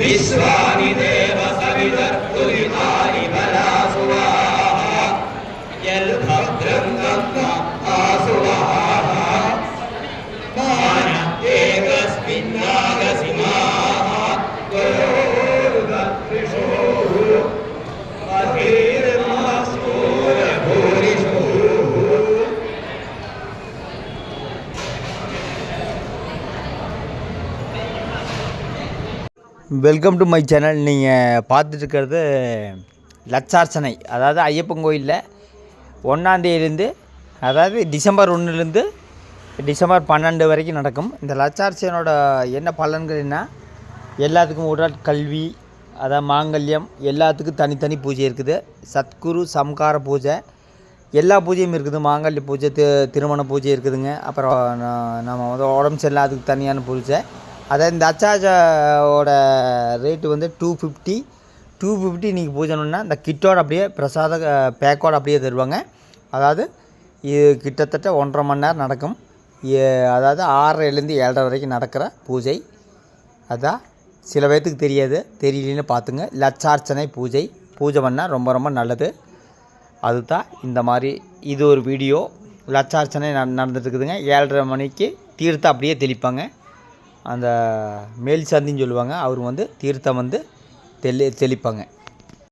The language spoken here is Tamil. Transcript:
വിശ്വാനി ദേവ வெல்கம் டு மை சேனல் நீங்கள் பார்த்துட்டுருக்கிறது லட்சார்ச்சனை அதாவது ஐயப்பன் கோயிலில் ஒன்றாந்தேதியிலேருந்து அதாவது டிசம்பர் ஒன்றுலேருந்து டிசம்பர் பன்னெண்டு வரைக்கும் நடக்கும். இந்த லட்சார்ச்சனையோட என்ன பலன்கள்னா எல்லாத்துக்கும் உடல் கல்வி அதாவது மாங்கல்யம் எல்லாத்துக்கும் தனித்தனி பூஜை இருக்குது. சத்குரு சம்கார பூஜை எல்லா பூஜையும் இருக்குது. மாங்கல்ய பூஜை திருமண பூஜை இருக்குதுங்க. அப்புறம் நம்ம வந்து உடம்பு சரியில்லை அதுக்கு தனியான பூஜை. அதாவது இந்த அச்சாஜோட ரேட்டு வந்து டூ ஃபிஃப்டி டூ ஃபிஃப்டி நீங்கள் பூஜைணுன்னா இந்த கிட்டோட அப்படியே பிரசாத பேக்கோட அப்படியே தருவாங்க. அதாவது இது கிட்டத்தட்ட ஒன்றரை மணி நேரம் நடக்கும். ஏ- அதாவது ஆறரைலேருந்து ஏழரை வரைக்கும் நடக்கிற பூஜை. அதான் சில பேர்த்துக்கு தெரியாது. தெரியலன்னு பார்த்துங்க. லட்சார்ச்சனை பூஜை. பூஜை பண்ணால் ரொம்ப ரொம்ப நல்லது. அதுதான் இந்த மாதிரி இது ஒரு வீடியோ. லட்சார்ச்சனை நட நடந்துட்டு இருக்குதுங்க ஏழரை மணிக்கு தீர்த்தம் அப்படியே தெளிப்பாங்க. அந்த மேல் சாந்தின்னு சொல்லுவாங்க அவர் வந்து தீர்த்தம் வந்து தெளி தெளிப்பாங்க.